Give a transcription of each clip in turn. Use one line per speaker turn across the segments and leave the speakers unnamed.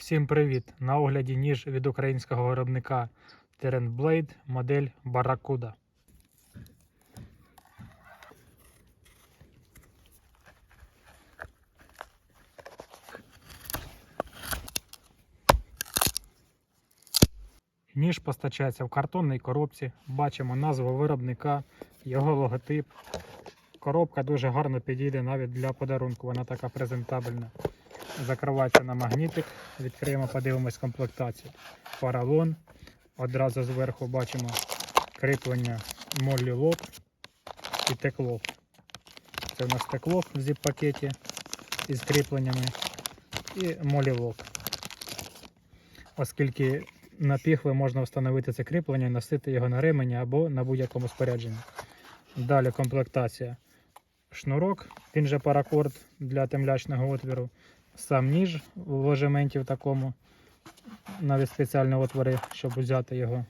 Всім привіт! На огляді ніж від українського виробника Terent Blade модель Barracuda. Ніж постачається в картонній коробці. Бачимо назву виробника, його логотип. Коробка дуже гарно підійде навіть для подарунку. Вона така презентабельна. Закривається на магнітик. Відкриємо, подивимось комплектацію. Паралон. Одразу зверху бачимо кріплення моллі лок і теклок. Це у нас теклок в зіп-пакеті із кріпленнями і молі лок. Оскільки на піхви можна встановити це кріплення і носити його на ремені або на будь-якому спорядженні. Далі комплектація. Шнурок, він же паракорд для темлячного отвіру. Сам ніж в ложементі в такому. Навіть спеціальні отвори, щоб взяти його.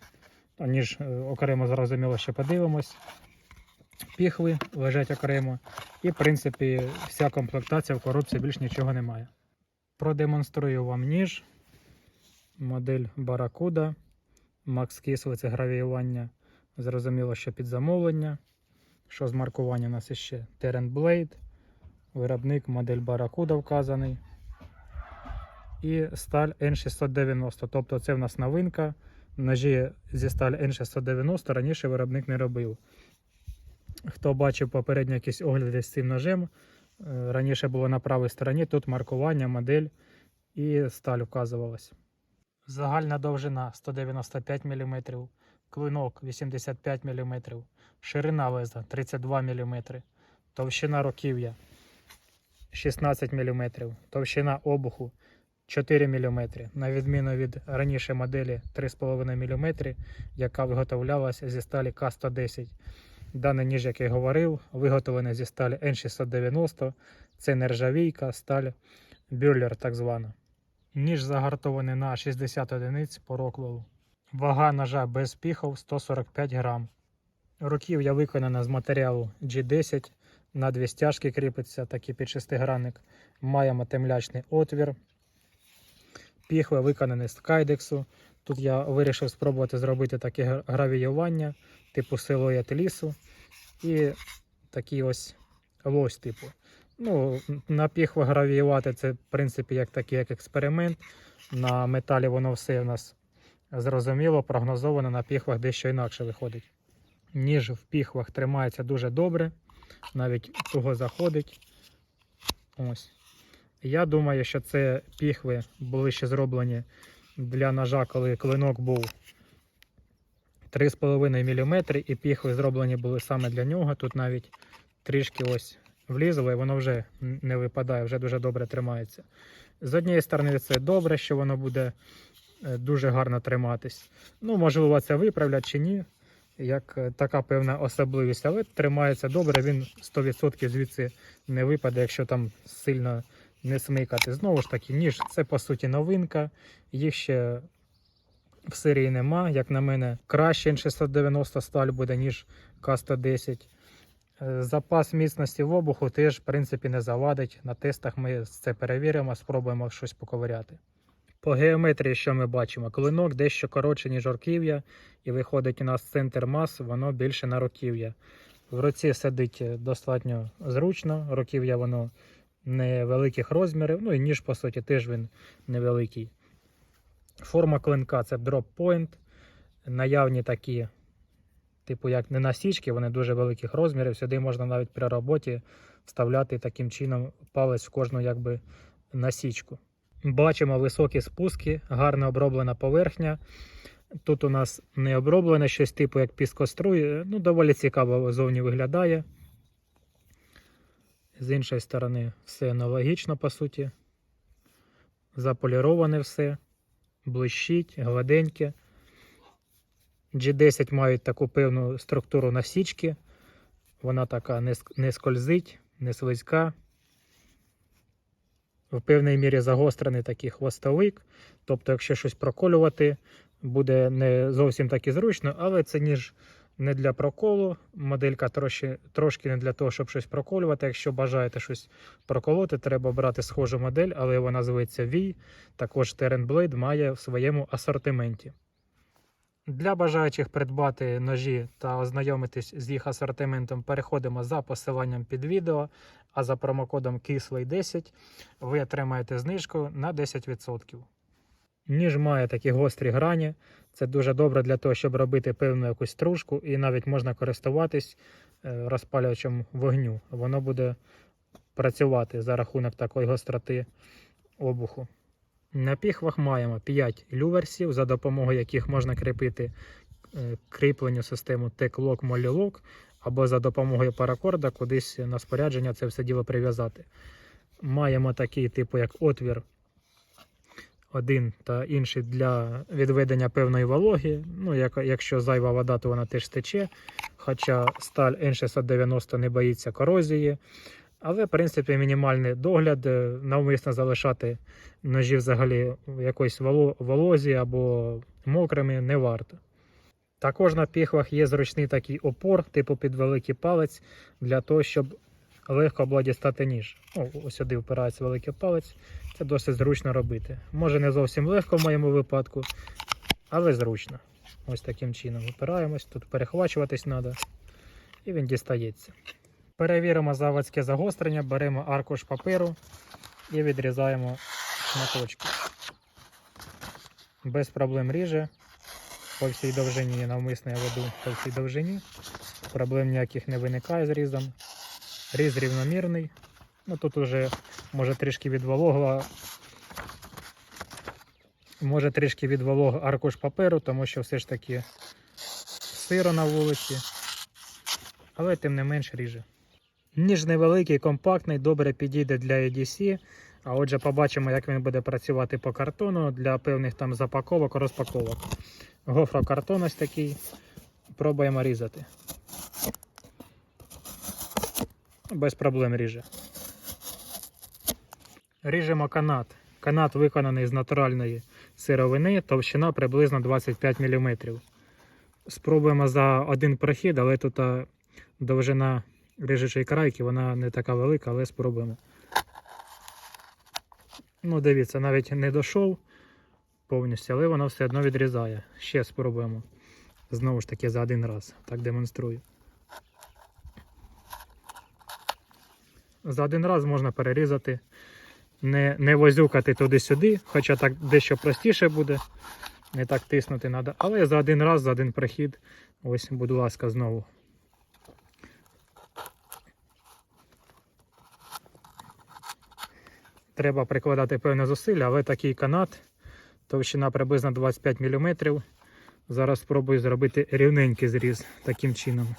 Ніж е, окремо зрозуміло, що подивимось. Піхви лежать окремо. І, в принципі, вся комплектація в коробці більш нічого немає. Продемонструю вам ніж. Модель. Max Кісли це гравіювання. Зрозуміло, що під замовлення. Що з маркування у нас іще? Terent Blade. Виробник модель Barracuda вказаний. І сталь N690. Тобто це в нас новинка. Ножі зі сталь N690 раніше виробник не робив. Хто бачив попередньо якісь огляди з цим ножем, е, раніше було на правій стороні, тут маркування, модель і сталь вказувалась. Загальна довжина 195 мм, клинок 85 мм, ширина леза 32 мм, товщина руків'я 16 мм, товщина обуху 4 мм, на відміну від раніше моделі 3,5 мм, яка виготовлялася зі сталі К110. Даний ніж, як я говорив, виготовлений зі сталі N690, це нержавійка, сталь бюрлер так звана. Ніж загартований на 60 одиниць по роклову. Вага ножа без піхов 145 грам. Руків'я виконана з матеріалу G10, на дві стяжки кріпиться, такий під шестигранник. Маємо темлячний отвір. Піхви виконані з кайдексу. Тут я вирішив спробувати зробити таке гравіювання, типу силует лісу. І такий ось лось, типу. Ну, на піхви гравіювати це, в принципі, як такий як експеримент. На металі воно все у нас зрозуміло, прогнозовано, на піхвах дещо інакше виходить. Ніж в піхвах тримається дуже добре, навіть туго заходить. Ось. Я думаю, що це піхви були ще зроблені для ножа, коли клинок був 3,5 мм, і піхви зроблені були саме для нього. Тут навіть трішки ось влізло, і воно вже не випадає, вже дуже добре тримається. З однієї сторони, це добре, що воно буде е, дуже гарно триматись. Ну, можливо, це виправлять чи ні, як е, така певна особливість, але тримається добре, він 100% звідси не випаде, якщо там сильно не смикати. Знову ж таки, ніж це по суті новинка, їх ще в серії нема. Як на мене, краще N690 сталь буде, ніж К110. Е, Запас міцності в обуху теж, в принципі, не завадить. На тестах ми це перевіримо, спробуємо щось поковиряти. По геометрії, що ми бачимо, клинок дещо коротше, ніж руків'я, і виходить у нас центр мас, воно більше на руків'я. В руці сидить е, достатньо зручно, руків'я воно невеликих розмірів, ну і ніж, по суті, теж він невеликий. Форма клинка це дроп point. Наявні такі, типу, як не насічки, вони дуже великих розмірів. Сюди можна навіть при роботі вставляти таким чином палець в кожну якби, насічку. Бачимо високі спуски, гарно оброблена поверхня. Тут у нас не оброблене щось типу як піскоструй. Ну, доволі цікаво зовні виглядає. З іншої сторони, все аналогічно, по суті. Заполіроване все, блищить, гладеньке. G10 мають таку певну структуру насічки. Вона така не, скользить, не слизька. В певній мірі загострений такий хвостовик. Тобто, якщо щось проколювати, буде не зовсім так і зручно, але це ніж не для проколу. Моделька трошки, трошки не для того, щоб щось проколювати. Якщо бажаєте щось проколоти, треба брати схожу модель, але вона зветься V. Також Blade має в своєму асортименті. Для бажаючих придбати ножі та ознайомитись з їх асортиментом, переходимо за посиланням під відео, а за промокодом KISLEY10 ви отримаєте знижку на 10%. Ніж має такі гострі грані. Це дуже добре для того, щоб робити певну якусь стружку, і навіть можна користуватись е, розпалювачем вогню. Воно буде працювати за рахунок такої гостроти обуху. На піхвах маємо 5 люверсів, за допомогою яких можна кріпити е, кріпленню систему Тек-Лок, Молі-Лок, або за допомогою паракорда кудись на спорядження це все діло прив'язати. Маємо такий типу, як отвір один та інший для відведення певної вологи. Ну, як, якщо зайва вода, то вона теж тече. Хоча сталь N690 не боїться корозії. Але, в принципі, мінімальний догляд, е, навмисно залишати ножі взагалі в якоїсь воло- волозі або мокрими не варто. Також на піхвах є зручний такий опор, типу під великий палець, для того, щоб легко було дістати ніж. О, ось сюди впирається великий палець. Це досить зручно робити. Може не зовсім легко в моєму випадку, але зручно. Ось таким чином випираємось. Тут перехвачуватись треба, і він дістається. Перевіримо заводське загострення, беремо аркуш паперу і відрізаємо шматочки. Без проблем ріже. По всій довжині навмисно я веду по всій довжині. Проблем ніяких не виникає з різом. Різ рівномірний. Ну тут уже може трішки відвологла. Може трішки відволог аркуш паперу, тому що все ж таки сиро на вулиці. Але тим не менш ріже. Ніж невеликий, компактний, добре підійде для EDC. А отже, побачимо, як він буде працювати по картону для певних там запаковок, розпаковок. Гофрокартон ось такий. Пробуємо різати. Без проблем ріже. Ріжемо канат. Канат виконаний з натуральної сировини, товщина приблизно 25 мм. Спробуємо за один прохід, але тут довжина ріжучої крайки, вона не така велика, але спробуємо. Ну, дивіться, навіть не дійшов повністю, але воно все одно відрізає. Ще спробуємо. Знову ж таки, за один раз. Так демонструю. За один раз можна перерізати, не, не возюкати туди-сюди, хоча так дещо простіше буде. Не так тиснути треба. Але за один раз, за один прохід. Ось, будь ласка, знову. Треба прикладати певне зусилля, але такий канат, товщина приблизно 25 мм. Зараз спробую зробити рівненький зріз таким чином.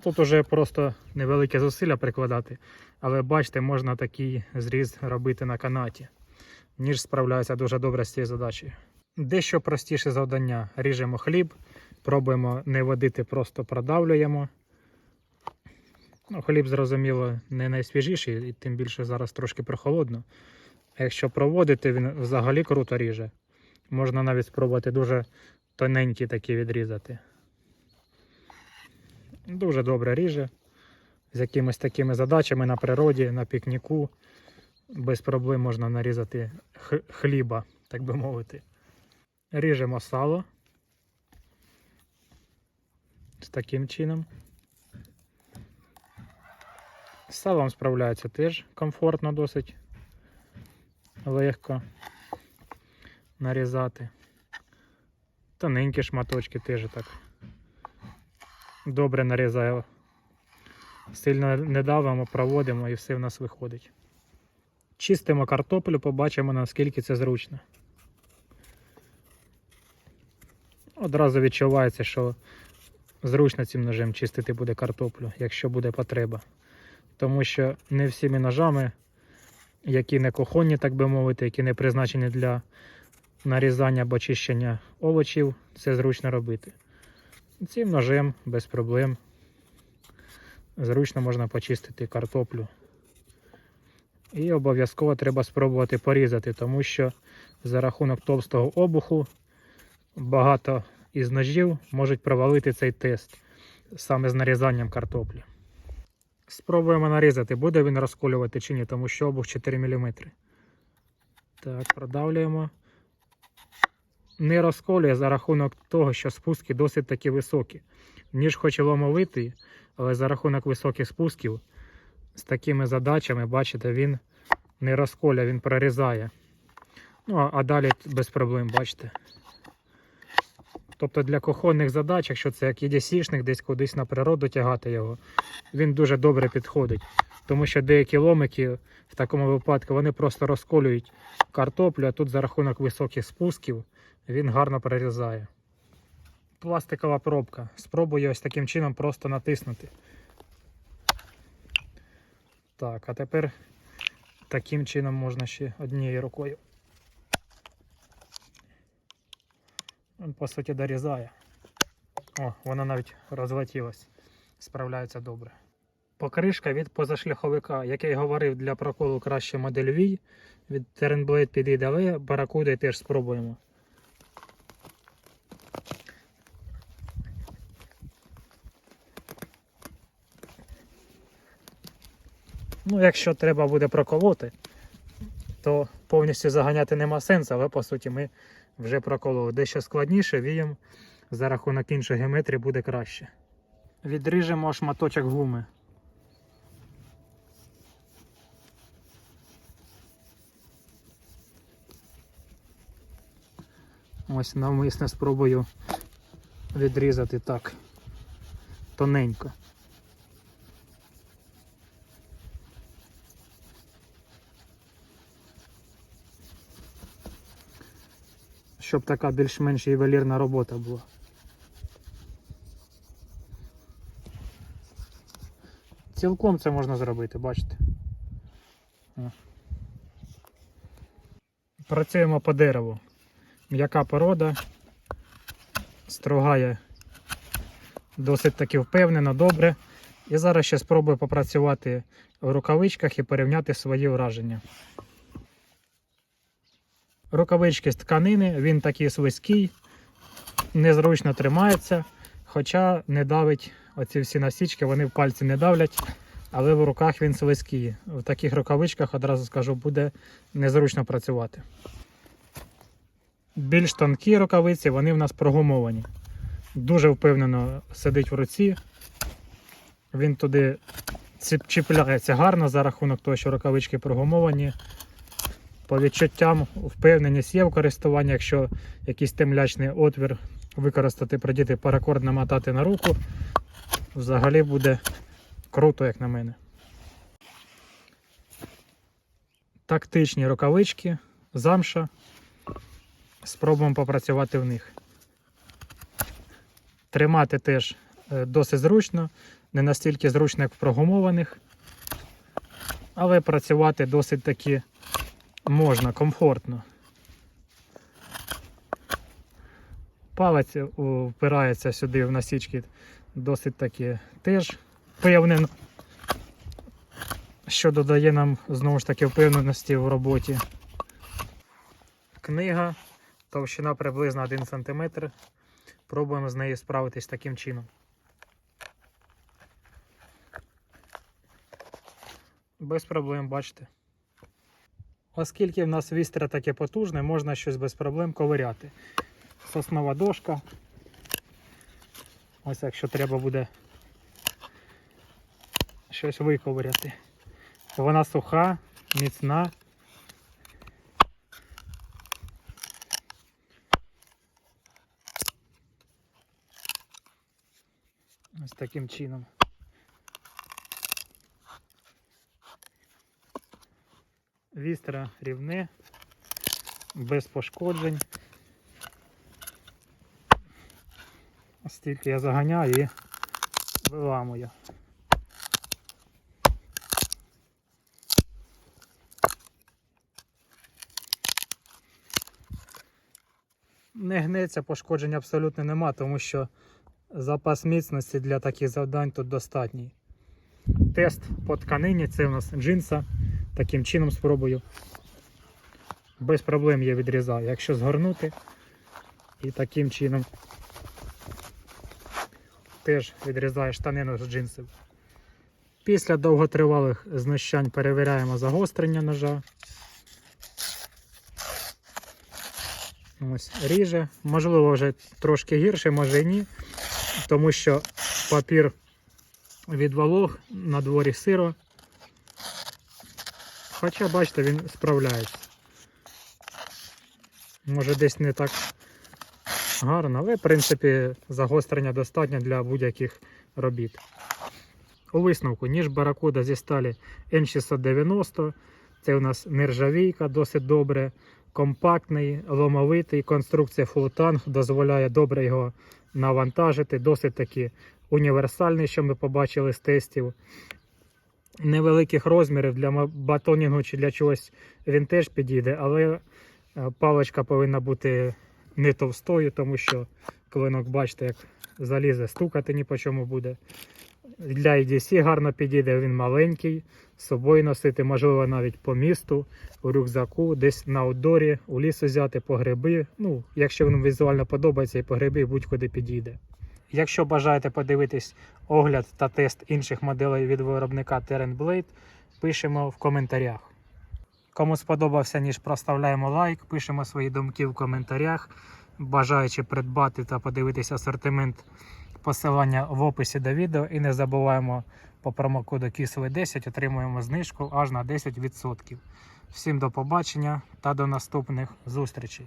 Тут уже просто невелике зусилля прикладати, але бачите, можна такий зріз робити на канаті. Ніж справляється дуже добре з цією задачею. Дещо простіше завдання. Ріжемо хліб, пробуємо не водити, просто продавлюємо. Ну, хліб, зрозуміло, не найсвіжіший, і тим більше зараз трошки прохолодно. Якщо проводити, він взагалі круто ріже. Можна навіть спробувати дуже тоненькі такі відрізати. Дуже добре ріже. З якимись такими задачами на природі, на пікніку. Без проблем можна нарізати хліба, так би мовити. Ріжемо сало. З таким чином. З салом справляється теж комфортно досить легко нарізати. Тоненькі шматочки теж так добре нарізаю. Сильно не давимо, проводимо і все в нас виходить. Чистимо картоплю, побачимо наскільки це зручно. Одразу відчувається, що зручно цим ножем чистити буде картоплю, якщо буде потреба. Тому що не всіми ножами, які не кухонні, так би мовити, які не призначені для нарізання або чищення овочів, це зручно робити. Цим ножем без проблем зручно можна почистити картоплю. І обов'язково треба спробувати порізати, тому що за рахунок товстого обуху багато із ножів можуть провалити цей тест саме з нарізанням картоплі. Спробуємо нарізати, буде він розколювати чи ні, тому що обух 4 мм. Так, продавлюємо. Не розколює за рахунок того, що спуски досить таки високі. Ніж хоч і ломовитий, але за рахунок високих спусків з такими задачами, бачите, він не розколює, він прорізає. Ну, а- а далі без проблем, бачите. Тобто для кухонних задач, якщо це як єдісішник, десь кудись на природу тягати його, він дуже добре підходить. Тому що деякі ломики в такому випадку вони просто розколюють картоплю, а тут за рахунок високих спусків він гарно прорізає. Пластикова пробка. Спробую ось таким чином просто натиснути. Так, а тепер таким чином можна ще однією рукою. Він, по суті, дорізає. О, вона навіть розлетілась. Справляється добре. Покришка від позашляховика, як я й говорив, для проколу краще модель V. Від Terrenblade підійде, але баракуди теж спробуємо. Ну, якщо треба буде проколоти, то повністю заганяти нема сенсу, але по суті ми вже прокололи. Дещо складніше, вієм за рахунок іншої геометрії буде краще. Відріжемо шматочок гуми. Ось навмисне спробую відрізати так тоненько. Щоб така більш-менш ювелірна робота була. Цілком це можна зробити, бачите. Працюємо по дереву. М'яка порода, строгає досить таки впевнено, добре. І зараз ще спробую попрацювати в рукавичках і порівняти свої враження. Рукавички з тканини, він такий слизький, незручно тримається, хоча не давить оці всі насічки, вони в пальці не давлять, але в руках він слизький. В таких рукавичках, одразу скажу, буде незручно працювати. Більш тонкі рукавиці, вони в нас прогумовані. Дуже впевнено сидить в руці. Він туди чіпляється гарно за рахунок того, що рукавички прогумовані. По відчуттям впевненість є в користуванні, якщо якийсь темлячний отвір використати, придіти паракорд намотати на руку, взагалі буде круто, як на мене. Тактичні рукавички, замша. Спробуємо попрацювати в них. Тримати теж е, досить зручно, не настільки зручно, як в прогумованих, але працювати досить таки можна, комфортно. Палець е, впирається сюди в насічки досить таки теж впевнено, що додає нам знову ж таки впевненості в роботі. Книга, товщина приблизно 1 см. Пробуємо з нею справитись таким чином. Без проблем, бачите. Оскільки в нас вістра таке потужне, можна щось без проблем ковиряти. Соснова дошка. Ось якщо треба буде щось виковиряти. Вона суха, міцна. Ось таким чином. Вістра рівне, без пошкоджень. Стільки я заганяю і виламую. Не гнеться, пошкоджень абсолютно нема, тому що запас міцності для таких завдань тут достатній. Тест по тканині, це у нас джинса. Таким чином спробую без проблем її відрізає. Якщо згорнути і таким чином теж відрізає штанину з джинсів. Після довготривалих знущань перевіряємо загострення ножа. Ось ріже. Можливо, вже трошки гірше, може і ні, тому що папір від волог на дворі сиро. Хоча, бачите, він справляється. Може десь не так гарно, але в принципі загострення достатньо для будь-яких робіт. У висновку ніж баракуда зі сталі N690. Це у нас нержавійка, досить добре, компактний, ломовитий. Конструкція фултанг дозволяє добре його навантажити. Досить таки універсальний, що ми побачили з тестів. Невеликих розмірів для батонінгу чи для чогось він теж підійде, але е, паличка повинна бути не товстою, тому що клинок, бачите, як залізе, стукати ні по чому буде. Для EDC гарно підійде, він маленький, з собою носити, можливо, навіть по місту, у рюкзаку, десь на аутдорі, у ліс взяти по гриби. Ну, якщо вам візуально подобається, і по гриби будь-куди підійде. Якщо бажаєте подивитись огляд та тест інших моделей від виробника Terran Blade, пишемо в коментарях. Кому сподобався ніж, проставляємо лайк, пишемо свої думки в коментарях. Бажаючи придбати та подивитись асортимент посилання в описі до відео. І не забуваємо по промокоду KISLE 10 отримуємо знижку аж на 10%. Всім до побачення та до наступних зустрічей.